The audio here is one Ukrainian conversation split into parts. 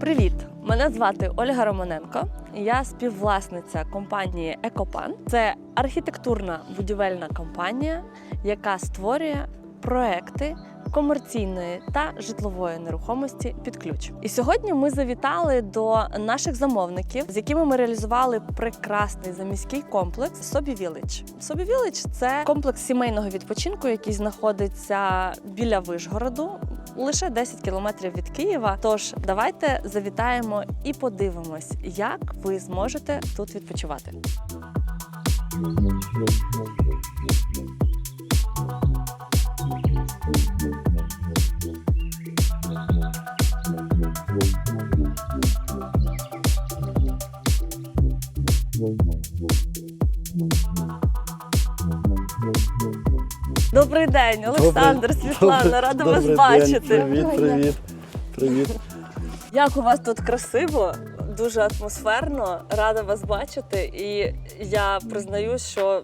Привіт! Мене звати Ольга Романенко. Я співвласниця компанії Екопан. Це архітектурна будівельна компанія, яка створює проекти комерційної та житлової нерухомості під ключ. І сьогодні ми завітали до наших замовників, з якими ми реалізували прекрасний заміський комплекс Собі Village. Собі Village – це комплекс сімейного відпочинку, який знаходиться біля Вишгороду, лише 10 кілометрів від Києва. Тож давайте завітаємо і подивимось, як ви зможете тут відпочивати. Добрий день, Олександр, Світлана, Добрий- рада вас день. бачити. Привіт, привіт, привіт. Як у вас тут красиво, дуже атмосферно, рада вас бачити. І я признаю, що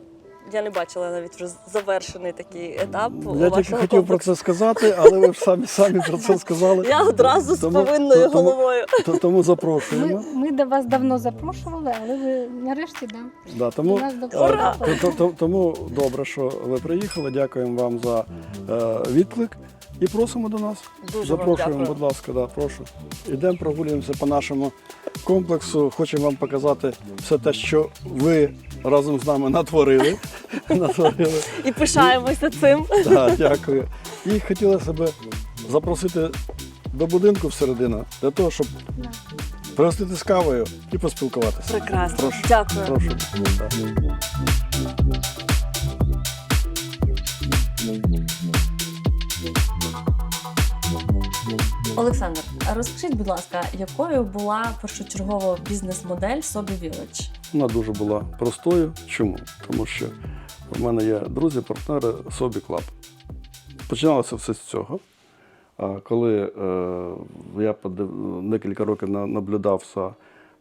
я не бачила навіть вже завершений такий етап. Я тільки хотів про це сказати, але ви ж самі самі про це сказали. Я одразу з повинною тому- головою. То- Тому запрошуємо. Ми, ми до вас давно запрошували, але ви нарешті да, Да, тому, нас Ура! допомогли. то- то- тому добре, що ви приїхали. Дякуємо вам за е, відклик і просимо до нас. Дуже Запрошуємо, дякую. будь ласка, да, прошу. Ідемо, прогулюємося по нашому комплексу. Хочемо вам показати все те, що ви разом з нами натворили. натворили. І пишаємося цим. Так, дякую. І хотіла себе запросити до будинку всередину для того, щоб Да. пригостити з кавою і поспілкуватися. Прекрасно. Прошу. Дякую. Прошу. Так. Олександр, розкажіть, будь ласка, якою була першочергова бізнес-модель Собі Village? Вона дуже була простою. Чому? Тому що в мене є друзі, партнери Собі Клаб. Починалося все з цього. А коли е, я подив... декілька років на- наблюдав за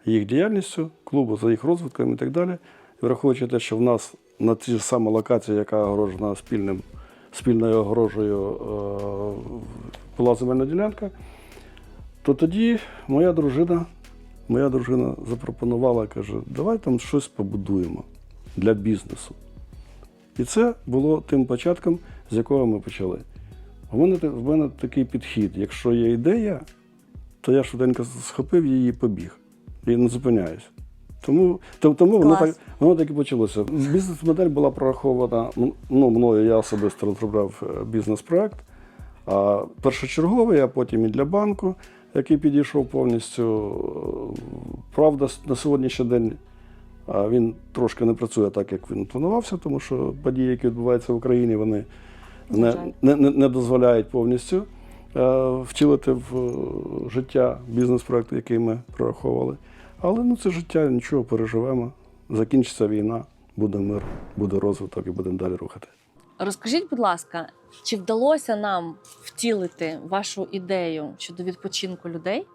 їх діяльністю, клубу, за їх розвитком і так далі, і враховуючи те, що в нас на тій ж самій локації, яка огорожена спільним, спільною огорожею, е, була земельна ділянка, то тоді моя дружина, моя дружина запропонувала, каже, давай там щось побудуємо для бізнесу. І це було тим початком, з якого ми почали. У мене, в мене такий підхід. Якщо є ідея, то я швиденько схопив її і побіг. І не зупиняюсь. Тому, то- тому воно так, воно так і почалося. Бізнес-модель була прорахована ну, мною, я особисто розробляв е, бізнес-проект. А першочерговий, а потім і для банку, який підійшов повністю. Правда, на сьогоднішній день він трошки не працює так, як він планувався, тому що події, які відбуваються в Україні, вони не, не, не дозволяють повністю е, втілити в е, життя бізнес-проект, який ми прораховували. Але ну, це життя, нічого, переживемо. Закінчиться війна, буде мир, буде розвиток і будемо далі рухати. Розкажіть, будь ласка, чи вдалося нам втілити вашу ідею щодо відпочинку людей?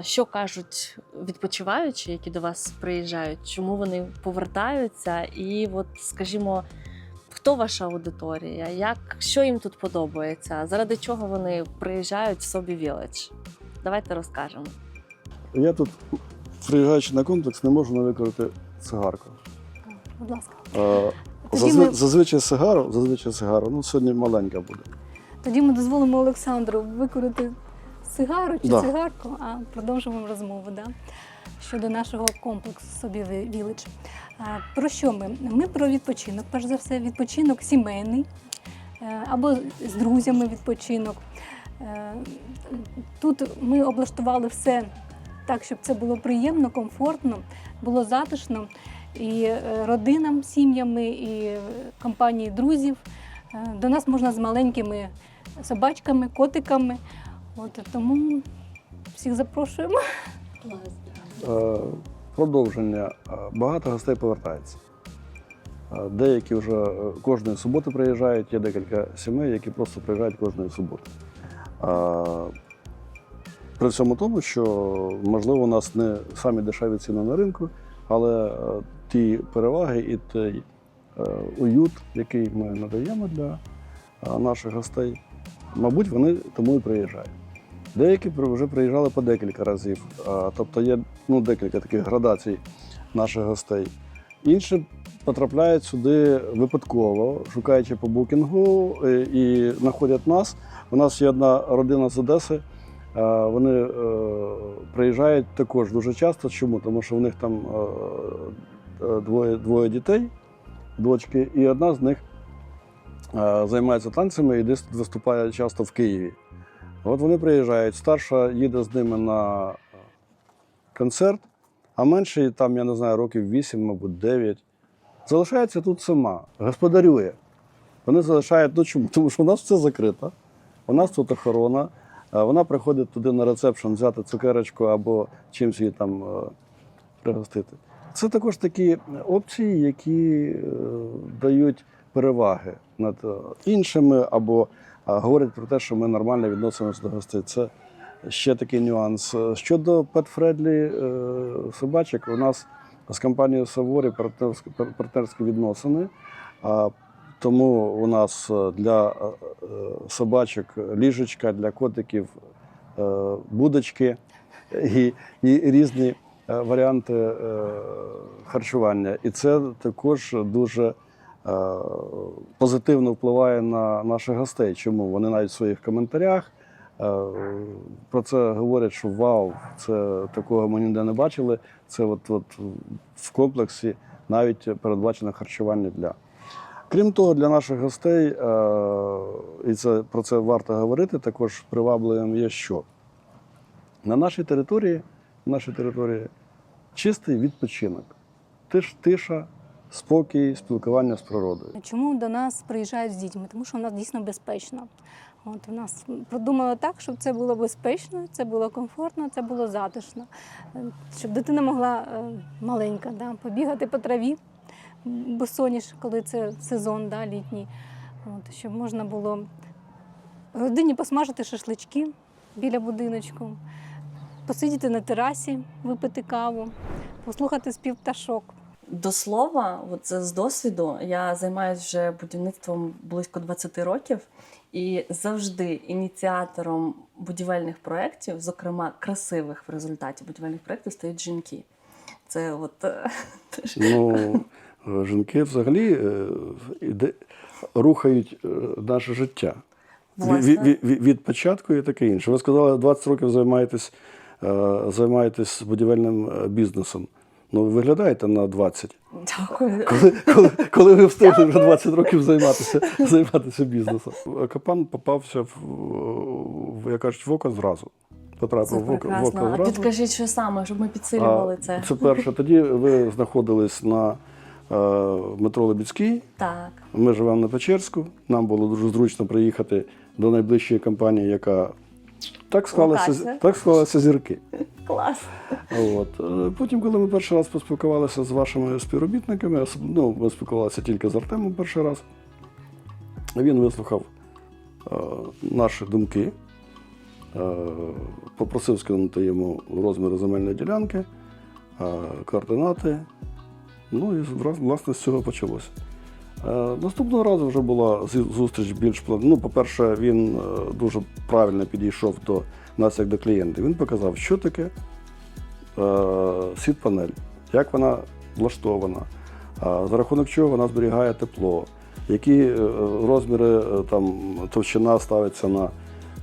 Що кажуть відпочиваючі, які до вас приїжджають? Чому вони повертаються? І, от, скажімо, хто ваша аудиторія? Як що їм тут подобається? Заради чого вони приїжджають в собі Village? Давайте розкажемо. Я тут, приїжджаючи на комплекс, не можу не викорити цигарку. Будь ласка. Тоді ми- Зазвичай сигару, зазвичай сигару, ну сьогодні маленька буде. Тоді ми дозволимо Олександру викурити сигару чи Да. цигарку, а продовжимо розмову да? щодо нашого комплексу собі. А, Про що ми? Ми про відпочинок, перш за все, відпочинок сімейний е, або з друзями відпочинок. Е, Тут ми облаштували все так, щоб це було приємно, комфортно, було затишно і е, родинам, сім'ями, і е, компанії друзів. Е, До нас можна з маленькими собачками, котиками. От тому всіх запрошуємо. Продовження. Багато гостей повертається. Деякі вже кожної суботи приїжджають, є декілька сімей, які просто приїжджають кожної суботи. При всьому тому, що можливо у нас не самі дешеві ціни на ринку, але ті переваги і той е, уют, який ми надаємо для е, наших гостей, мабуть, вони тому і приїжджають. Деякі вже приїжджали по декілька разів. Тобто є ну, декілька таких градацій наших гостей. Інші потрапляють сюди випадково, шукаючи по букінгу е, і знаходять нас. У нас є одна родина з Одеси. Е, Вони е, приїжджають також дуже часто. Чому? Тому що в них там е, е, двоє, двоє дітей, дочки, і одна з них е, займається танцями і десь виступає часто в Києві. От вони приїжджають, старша їде з ними на концерт, а менший, там, я не знаю, років 8, мабуть, 9, залишається тут сама, господарює. Вони залишають, ну чому? Тому що у нас все закрито, у нас тут охорона. Вона приходить туди на рецепшн взяти цукерочку або чимось її там е, пригостити. Це також такі опції, які е, дають переваги над е, іншими, або е, говорять про те, що ми нормально відносимося до гостей. Це ще такий нюанс. Щодо пет-фредлі собачок, у нас з компанією Саворі партнерські, відносини. Тому у нас для собачок ліжечка, для котиків будочки і, і різні варіанти е, харчування. І це також дуже е, позитивно впливає на наших гостей. Чому? Вони навіть в своїх коментарях е, про це говорять, що вау, це такого ми ніде не бачили. Це от, от в комплексі навіть передбачено харчування для. Крім того, для наших гостей, е, і це, про це варто говорити, також привабливим є що? На нашій території, нашій території чистий відпочинок, тиш, тиша, спокій, спілкування з природою. Чому до нас приїжджають з дітьми? Тому що у нас дійсно безпечно. От у нас продумали так, щоб це було безпечно, це було комфортно, це було затишно. Е, Щоб дитина могла е, маленька да, побігати по траві, бо босоніж, коли це сезон да, літній. От, щоб можна було родині посмажити шашлички біля будиночку, посидіти на терасі, випити каву, послухати спів пташок. До слова, от це з досвіду, я займаюся вже будівництвом близько 20 років, і завжди ініціатором будівельних проєктів, зокрема красивих в результаті будівельних проєктів, стають жінки. Це от е, Ну, жінки взагалі е, іде- рухають е, наше життя. Від, від, від, від початку і таке інше. Ви сказали, 20 років займаєтесь, займаєтесь будівельним е, бізнесом. Ну, ви виглядаєте на 20. дякую. Коли, коли, коли ви встигли вже 20 років займатися, займатися бізнесом. Капан попався в, в, як кажуть, в око зразу. Потрапив Це в око, в око А зразу. підкажіть, що саме, щоб ми підсилювали А, це. Це перше. Тоді ви знаходились на е, метро Лебідський. Так. Ми живемо на Печерську. Нам було дуже зручно приїхати до найближчої компанії, яка так Локація. так склалися зірки. Клас. От. Е, Потім, коли ми перший раз поспілкувалися з вашими співробітниками, ну, ми спілкувалися тільки з Артемом перший раз, він вислухав е, наші думки, е, попросив скинути йому розміри земельної ділянки, е, координати. Ну і власне з цього почалося. Е, Наступного разу вже була зустріч більш план. Ну, по-перше, він е, дуже правильно підійшов до нас як до клієнта. Він показав, що таке е, сіт-панель, як вона влаштована, за рахунок чого вона зберігає тепло, які розміри там, товщина ставиться на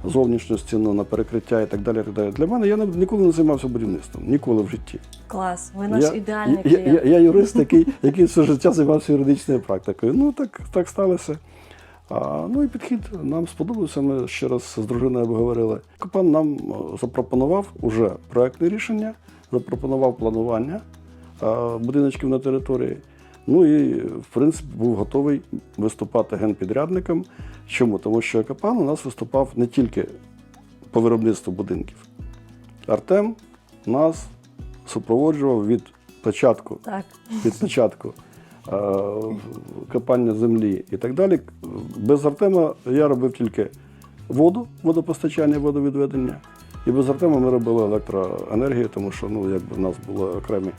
зовнішню стіну, на перекриття і так далі. так далі. Для мене я не- ніколи не займався будівництвом, ніколи в житті. Клас. Ви наш Я- ідеальний я, я, клієнт. я, я юрист, який, який все життя займався юридичною практикою. Ну так, так сталося. А, ну і підхід нам сподобався. Ми ще раз з дружиною обговорили. Копан нам е, запропонував уже проектне рішення, запропонував планування е, будиночків на території. Ну і в принципі був готовий виступати генпідрядником. Чому? Тому що Капан у нас виступав не тільки по виробництву будинків. Артем нас супроводжував від початку Так. від початку е, копання землі і так далі. Без Артема я робив тільки воду, водопостачання, водовідведення. І без Артема ми робили електроенергію, тому що ну, якби в нас були окремі,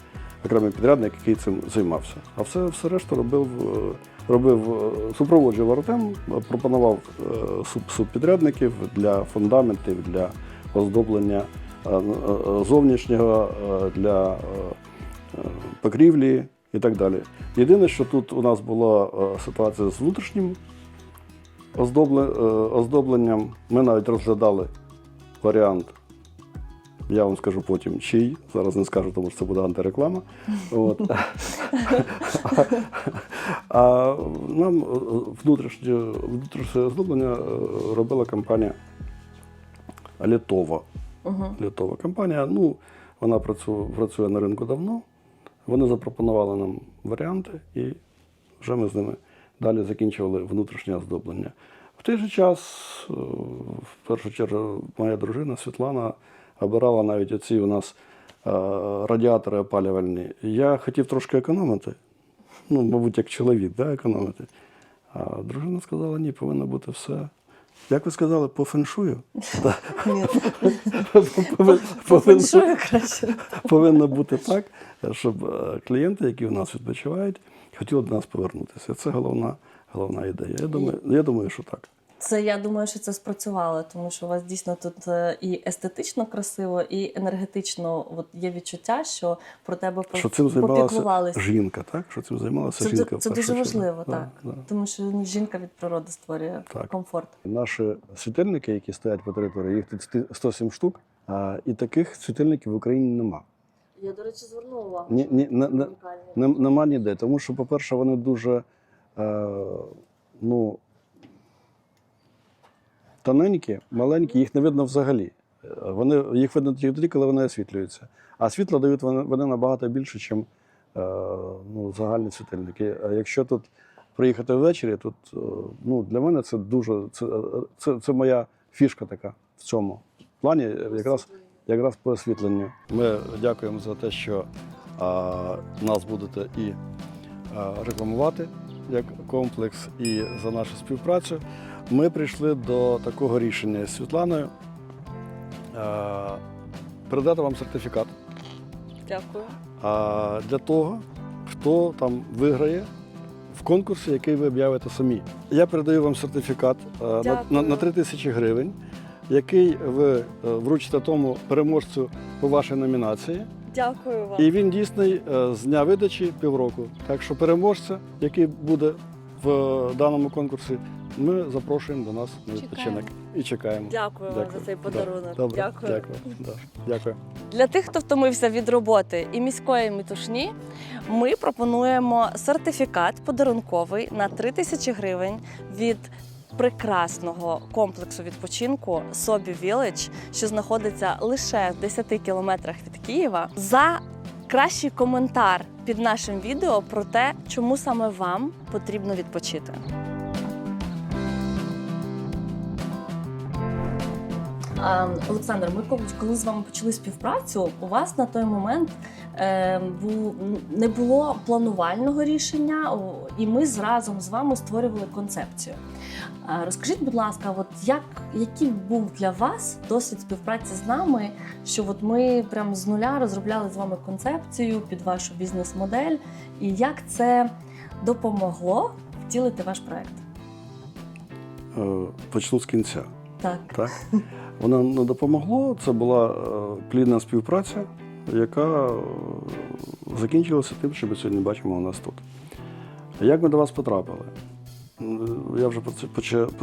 окремий підрядник, який цим займався. А все, все решту робив, е, робив е, супроводжував Артем, пропонував е, субпідрядників для фундаментів, для оздоблення е, зовнішнього для покрівлі і так далі. Єдине, що тут у нас була ситуація з внутрішнім оздобленням. Ми навіть розглядали варіант. Я вам скажу потім чий. Зараз не скажу, тому що це буде антиреклама. От. А нам е, внутрішнє, внутрішнє оздоблення е, робила компанія Літова. Літова компанія. Ну, вона працює, працює на ринку давно. Вони запропонували нам варіанти, і вже ми з ними далі закінчували внутрішнє оздоблення. В той же час, е, в першу чергу, моя дружина Світлана обирала навіть оці у нас е, радіатори опалювальні. Я хотів трошки економити. Ну, мабуть, як чоловік, да, економити. А дружина сказала, ні, повинно бути все. Як ви сказали, по феншую? Ні, Повинно- пофеншую краще. повинно бути так, щоб е, клієнти, які у нас відпочивають, хотіли до нас повернутися. Це головна, головна ідея. Я думаю, я думаю, що так. Це я думаю, що це спрацювало, тому що у вас дійсно тут е, і естетично красиво, і енергетично от є відчуття, що про тебе по- Що цим займалася попіклувалися. жінка, так? Що цим займалася Це, жінка. це, в дуже важливо, так. Да, да. Тому що ну, жінка від природи створює Так. комфорт. Наші світильники, які стоять по території, їх тут сти- 107 штук, а, і таких світильників в Україні нема. Я, до речі, звернула увагу. Ні, ні, не, не, Унікальні. Нема ніде. Тому що, по-перше, вони дуже е, ну, тоненькі, маленькі, їх не видно взагалі. Вони, їх видно тоді, коли вони освітлюються. А світло дають вони, вони набагато більше, ніж е, ну, загальні світильники. А якщо тут приїхати ввечері, тут е, ну, для мене це дуже це, е, це, це моя фішка така в цьому плані, якраз якраз по освітленню. Ми дякуємо за те, що а, нас будете і а, рекламувати як комплекс, і за нашу співпрацю. Ми прийшли до такого рішення з Світланою. Передати вам сертифікат Дякую. а, для того, хто там виграє в конкурсі, який ви об'явите самі. Я передаю вам сертифікат на, на, на 3 тисячі гривень, який ви е, вручите тому переможцю у вашій номінації. Дякую вам. І він дійсний е, з дня видачі півроку. Так що переможця, який буде в е, даному конкурсі, ми запрошуємо до нас на відпочинок і чекаємо. Дякую, вам за цей Да. подарунок. Добре, Дякую. дякую. Да. дякую. Для тих, хто втомився від роботи і міської метушні, ми пропонуємо сертифікат подарунковий на 3 тисячі гривень від прекрасного комплексу відпочинку Собі Village, що знаходиться лише в 10 кілометрах від Києва. За кращий коментар під нашим відео про те, чому саме вам потрібно відпочити. Олександр, ми коли- з вами почали співпрацю, у вас на той момент е, не було планувального рішення, і ми разом з вами створювали концепцію. Розкажіть, будь ласка, от як, який був для вас досвід співпраці з нами, що от ми прямо з нуля розробляли з вами концепцію під вашу бізнес-модель, і як це допомогло втілити ваш проект? Е, Почну з кінця. Так. Так? Воно не допомогло. Це була е, плідна співпраця, яка е, закінчилася тим, що ми сьогодні бачимо у нас тут. Як ми до вас потрапили? Я вже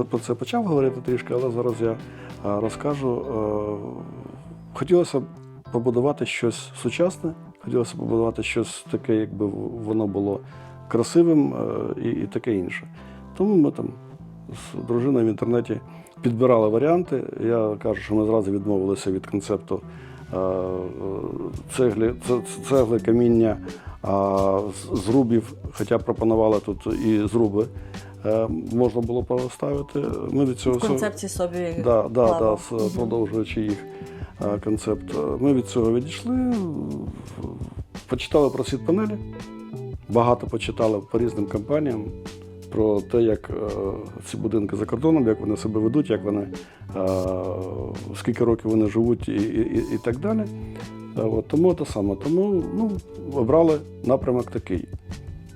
про це, почав говорити трішки, але зараз я е, розкажу. Хотілося побудувати щось сучасне, хотілося б побудувати щось таке, якби воно було красивим і таке інше. Тому ми там з дружиною в інтернеті підбирали варіанти. Я кажу, що ми зразу відмовилися від концепту е, цеглі, це- це- цегли, каміння, зрубів, хоча пропонували тут і зруби. е, Можна було поставити. Ми від цього В концепції собі Да, да, да, продовжуючи їх е, концепт. Ми від цього відійшли, почитали про світ панелі, багато почитали по різним компаніям про те, як е, ці будинки за кордоном, як вони себе ведуть, як вони, е, скільки років вони живуть і, і, і- так далі. Е, От, тому те саме. Тому ну, обрали напрямок такий.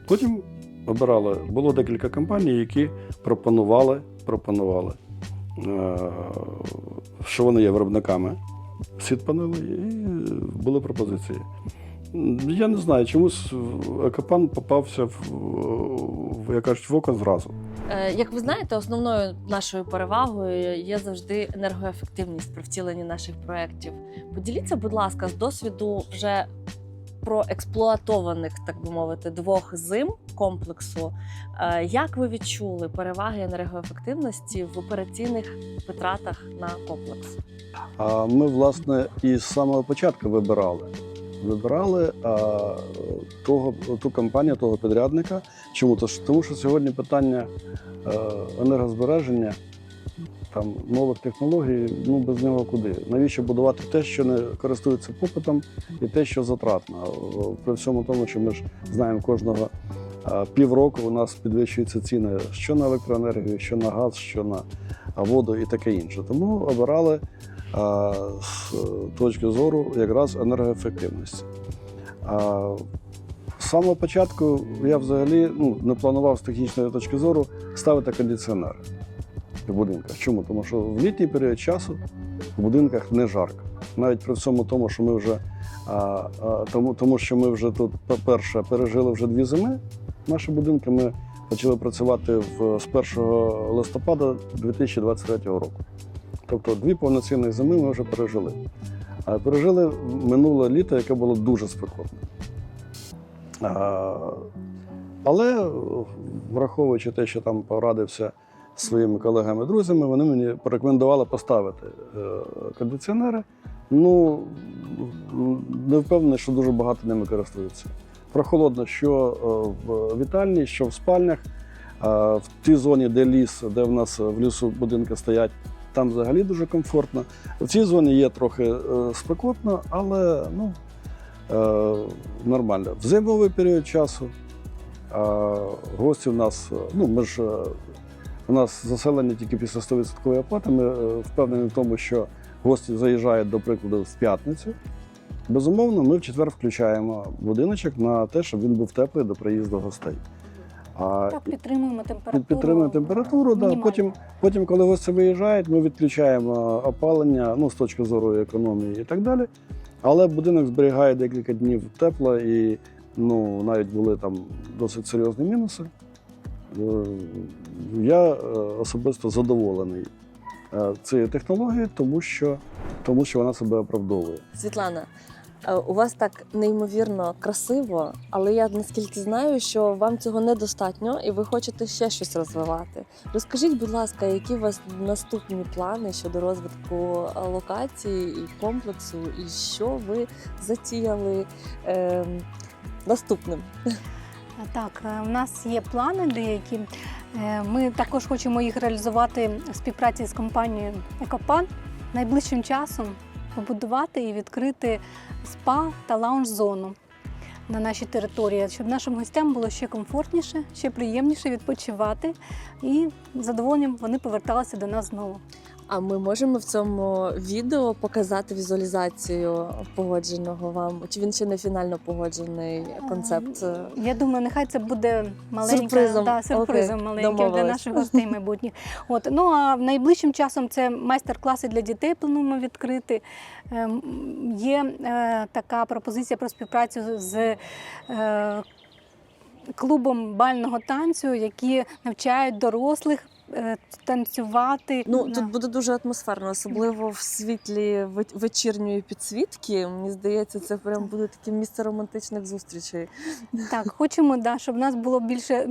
Потім обирали, було декілька компаній, які пропонували, пропонували що вони є виробниками сіт панелей, і були пропозиції. Я не знаю, чомусь Екопан попався в, в як кажуть, в око зразу. Е, Як ви знаєте, основною нашою перевагою є завжди енергоефективність при втіленні наших проєктів. Поділіться, будь ласка, з досвіду вже проексплуатованих, так би мовити, двох зим комплексу. Е, Як ви відчули переваги енергоефективності в операційних витратах на комплекс? А ми, власне, і з самого початку вибирали. Вибирали а, того, ту компанію, того підрядника. Чому? Тому що сьогодні питання е, енергозбереження, там, нових технологій, ну без нього куди. Навіщо будувати те, що не користується попитом, і те, що затратно. При всьому тому, що ми ж знаємо кожного півроку у нас підвищуються ціни що на електроенергію, що на газ, що на воду і таке інше. Тому обирали з точки зору якраз енергоефективності. З самого початку я взагалі ну, не планував з технічної точки зору ставити кондиціонери в будинках. Чому? Тому що в літній період часу в будинках не жарко. Навіть при всьому тому, що ми вже а, а, тому, тому що ми вже тут, по-перше, пережили вже дві зими. Наші будинки ми почали працювати в, з 1 листопада 2023 року. Тобто дві повноцінних зими ми вже пережили. А пережили минуле літо, яке було дуже спекотне. Але враховуючи те, що там порадився зі своїми колегами-друзями, вони мені порекомендували поставити е, кондиціонери. Ну, не впевнений, що дуже багато ними користуються. Прохолодно, що е, в вітальні, що в спальнях. В тій зоні, де ліс, де в нас в лісу будинки стоять, там взагалі дуже комфортно. В цій зоні є трохи е, спекотно, але ну, е, нормально. В зимовий період часу е, гості в нас, ну ми ж у нас заселення тільки після 100% оплати. Ми впевнені в тому, що гості заїжджають, до прикладу, в п'ятницю. Безумовно, ми в четвер включаємо будиночок на те, щоб він був теплий до приїзду гостей. А Так, підтримуємо температуру. підтримуємо температуру. Да. Потім, потім, коли гості виїжджають, ми відключаємо опалення ну, з точки зору економії і так далі. Але будинок зберігає декілька днів тепло і ну, навіть були там досить серйозні мінуси. Е, Я е, особисто задоволений е, цією технологією, тому що, тому що вона себе оправдовує. Світлана, у вас так неймовірно красиво, але я наскільки знаю, що вам цього недостатньо і ви хочете ще щось розвивати. Розкажіть, будь ласка, які у вас наступні плани щодо розвитку е, локації і комплексу, і що ви затіяли е, наступним? Так, е, у нас є плани деякі. Е, Ми також хочемо їх реалізувати в співпраці з компанією Екопан. Найближчим часом побудувати і відкрити спа та лаунж-зону на нашій території, щоб нашим гостям було ще комфортніше, ще приємніше відпочивати, і задоволенням вони поверталися до нас знову. А ми можемо в цьому відео показати візуалізацію погодженого вам? Чи він ще не фінально погоджений концепт? е, Я думаю, нехай це буде маленька Сюрпризом. Да, сюрпризом Окей, маленьким для домовились. наших гостей майбутніх. От ну а найближчим часом це майстер-класи для дітей. Плануємо відкрити. Ем, Є е, така пропозиція про співпрацю з. Е, Клубом бального танцю, які навчають дорослих е, танцювати. Ну тут буде дуже атмосферно, особливо в світлі вечірньої підсвітки. Мені здається, це прям буде таке місце романтичних зустрічей. Так, хочемо, да, щоб нас було більше,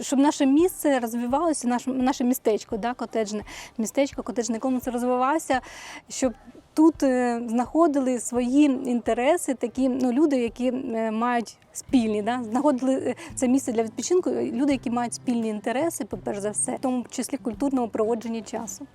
щоб наше місце розвивалося, наше, наше містечко, да, котеджне містечко, котеджний комус розвивався, щоб тут е, знаходили свої інтереси, такі ну, люди, які е, мають спільні, да, знаходили е, це місце для відпочинку, люди, які мають спільні інтереси, по перш за все, в тому числі культурного проводження часу.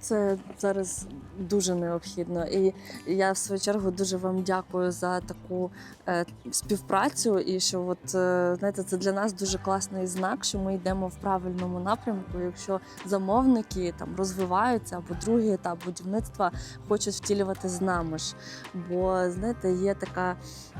Це зараз дуже необхідно. І я в свою чергу дуже вам дякую за таку е, співпрацю. І що, от е, знаєте, це для нас дуже класний знак, що ми йдемо в правильному напрямку. Якщо замовники там розвиваються або другий етап будівництва хочуть втілювати з нами ж. Бо знаєте, є така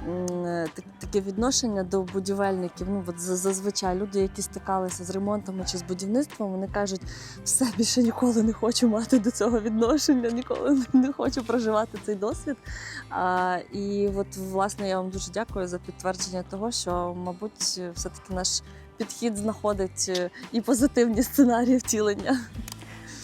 е, таке відношення до будівельників. Ну от зазвичай люди, які стикалися з ремонтами чи з будівництвом, вони кажуть, все більше ніколи не хочу мати мати до цього відношення, ніколи не хочу проживати цей досвід. А, і от, власне, я вам дуже дякую за підтвердження того, що, мабуть, все-таки наш підхід знаходить е, і позитивні сценарії втілення.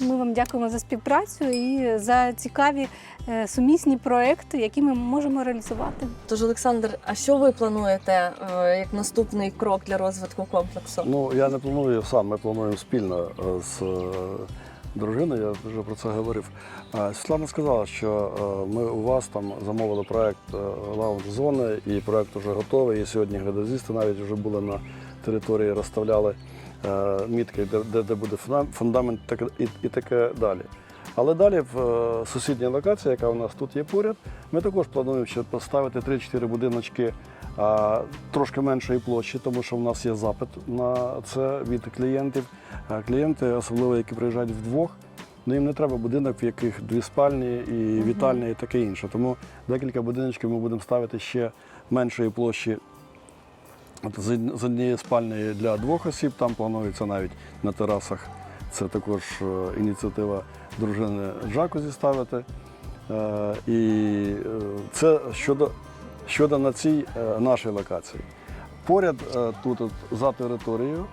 Ми вам дякуємо за співпрацю і за цікаві е, сумісні проекти, які ми можемо реалізувати. Тож, Олександр, а що ви плануєте е, як наступний крок для розвитку комплексу? Ну, я не планую сам, ми плануємо спільно з дружиною, я вже про це говорив. Світлана сказала, що е, ми у вас там замовили проект е, лаунж-зони, і проект вже готовий. І сьогодні геодезисти навіть вже були на території, розставляли е, мітки, де, де, де буде фундамент і, таке далі. Але далі в сусідній локації, яка у нас тут є поряд, ми також плануємо ще поставити 3-4 будиночки трошки меншої площі, тому що в нас є запит на це від клієнтів. Клієнти, особливо які приїжджають вдвох, ну їм не треба будинок, в яких дві спальні і вітальня і таке інше. Тому декілька будиночків ми будемо ставити ще меншої площі. З однієї спальні для двох осіб, там планується навіть на терасах. Це також е, ініціатива дружини Джакузі ставити. Е, І е, це щодо, щодо на цій е, нашій локації. Поряд е, тут, от, за територією,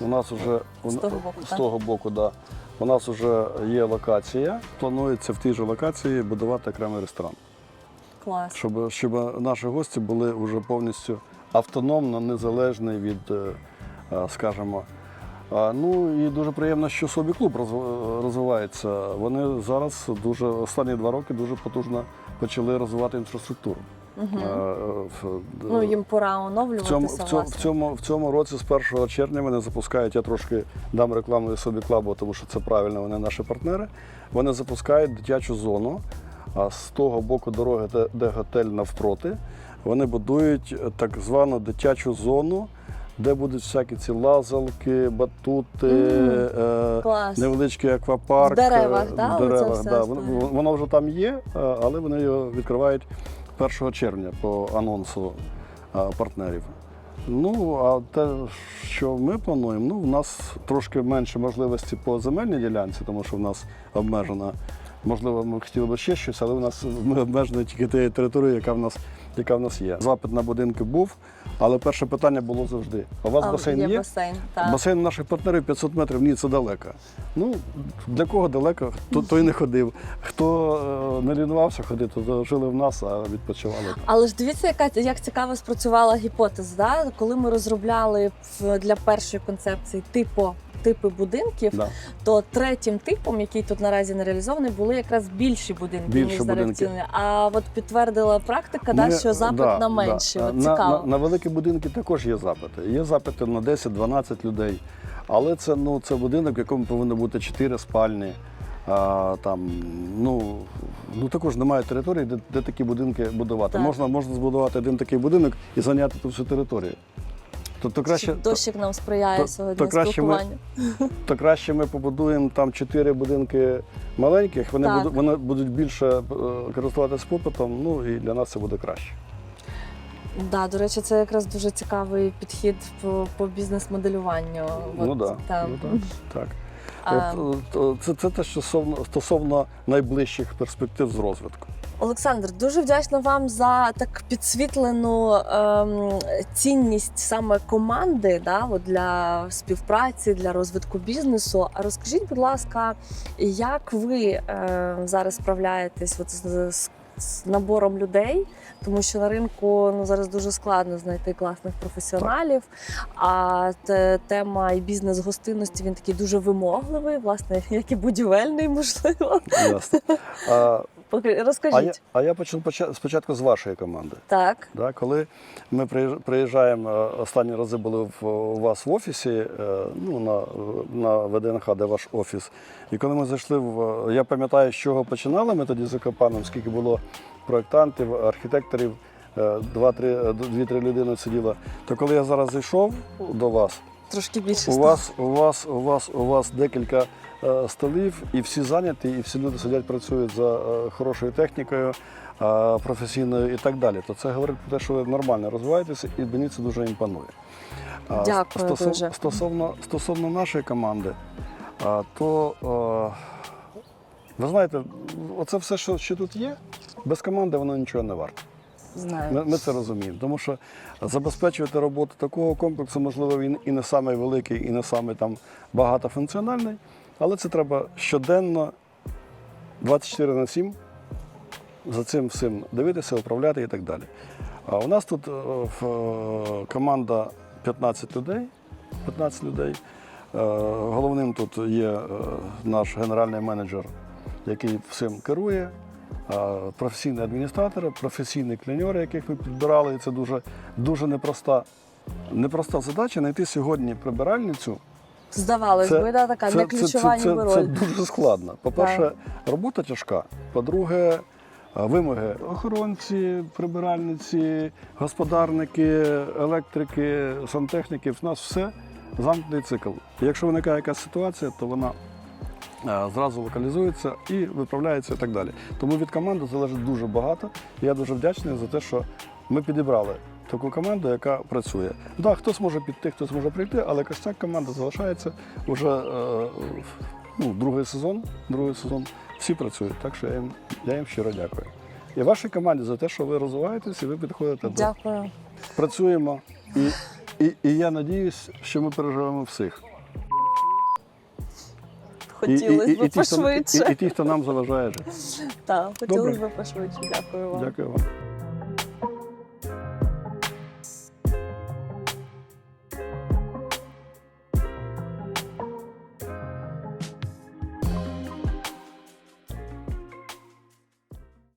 у нас вже З того боку, з того боку, да, у нас вже є локація. Планується в тій же локації будувати окремий ресторан, Клас. щоб, щоб наші гості були вже повністю автономно, незалежні від, е, скажімо. Ну і дуже приємно, що собі клуб розвивається. Вони зараз дуже останні два роки дуже потужно почали розвивати інфраструктуру. Угу. Е, е, в- Ну, їм пора в оновлюватися. в, цьому, в, цьому, в цьому році, з 1 червня, вони запускають, я трошки дам рекламу собі клабу, тому що це правильно, вони наші партнери. Вони запускають дитячу зону, а з того боку дороги, де, де готель навпроти, вони будують е, так звану дитячу зону, де будуть всякі ці лазалки, батути, Мгм. е, невеличкий аквапарк. В деревах, е, да, в. Воно, вже там є, але вони його відкривають 1 червня по анонсу партнерів. Ну, а те, що ми плануємо, ну, в нас трошки менше можливості по земельній ділянці, тому що в нас обмежена. Можливо, ми хотіли б ще щось, але в нас ми обмежені тільки тією територією, яка в нас, яка в нас є. Запит на будинки був, але перше питання було завжди: у вас А, басейн є? є? басейн, так. Басейн наших партнерів 500 метрів, ні, це далеко. Ну, для кого далеко, хто той не ходив. Хто е, не лінувався ходити, то жили в нас, а відпочивали. там. Але ж дивіться, яка як цікаво спрацювала гіпотеза. Да? Коли ми розробляли для першої концепції типу. Типи будинків, Да. то третім типом, який тут наразі не реалізований, були якраз більші будинки, Більші ніж зараз втілені. А от підтвердила практика, да, що запит да, на менші. да. От на, на, на великі будинки також є запити. Є запити на 10-12 людей. Але це, ну, це будинок, в якому повинно бути 4 спальні. А, там, ну, ну, також немає території, де, де такі будинки будувати. Так. Можна, можна збудувати один такий будинок і зайняти ту всю територію. Тобто краще, Дощик нам сприяє то- сьогодні то краще ми- спілкуванню. то краще ми побудуємо там чотири будинки маленьких, вони, Так. будуть, вони будуть більше е, користуватися попитом, ну і для нас це буде краще. Да, до речі, це якраз дуже цікавий підхід по, по бізнес-моделюванню. ну От, да, там. ну так. так. А, От, от, це, це те, що стосовно, стосовно найближчих перспектив з розвитку. Олександр, дуже вдячна вам за так підсвітлену ем, цінність саме команди да, для співпраці, для розвитку бізнесу. А розкажіть, будь ласка, як ви е, зараз справляєтесь от з, з, з набором людей? Тому що на ринку ну зараз дуже складно знайти класних професіоналів. А те, тема і бізнес гостинності він такий дуже вимогливий, власне, як і будівельний, можливо. Ясно. А, Покр- а, я, Розкажіть. а я почну поча- спочатку з вашої команди. Так. Да, коли ми приїжджаємо, е, останні рази були в, у вас в офісі, е, ну, на, на ВДНХ, де ваш офіс. І коли ми зайшли в. Я пам'ятаю, з чого починали ми тоді з Екопаном, скільки було проєктантів, архітекторів, е, два-три, дві-три людини сиділо. То коли я зараз зайшов до вас, Трошки більше у вас, у вас, у вас, у вас декілька столів, і всі зайняті, і всі люди сидять, працюють за е, хорошою технікою, е, професійною і так далі. То це говорить про те, що ви нормально розвиваєтеся, і мені це дуже імпонує. Дякую стосов- дуже. Стосовно, стосовно нашої команди, то е, Ви знаєте, оце все, що, що тут є, без команди воно нічого не варте. Знаю. Ми, ми це розуміємо, тому що забезпечувати роботу такого комплексу, можливо, він і не самий великий, і не самий там багатофункціональний, але це треба щоденно 24 на 7 за цим всім дивитися, управляти і так далі. А у нас тут е, е, команда 15 людей. 15 людей. Е, Головним тут є наш генеральний менеджер, який всім керує, професійні адміністратори, професійні кліньори, яких ми підбирали. І це дуже, дуже непроста, непроста задача знайти сьогодні прибиральницю. Здавалось би, да, така не ключова це, ніби це, роль. це дуже складно. По-перше, робота тяжка. По-друге, е, вимоги охоронці, прибиральниці, господарники, електрики, сантехніки. В нас все замкнений цикл. Якщо виникає якась ситуація, то вона е, зразу локалізується і виправляється і так далі. Тому від команди залежить дуже багато. Я дуже вдячний за те, що ми підібрали таку команду, яка працює. Да, хтось може піти, хтось може прийти, але костяк команда залишається вже е, ну, другий сезон. Другий сезон. Всі працюють, так що я їм, я їм щиро дякую. І вашій команді за те, що ви розвиваєтесь і ви підходите до Дякую. працюємо. І, і, і я надіюсь, що ми переживемо всіх. І, і, Хотілося і, б ті, хто, і, пошвидше. і ті, хто нам заважає жити. Так, хотілося б пошвидше. Дякую вам. Дякую вам.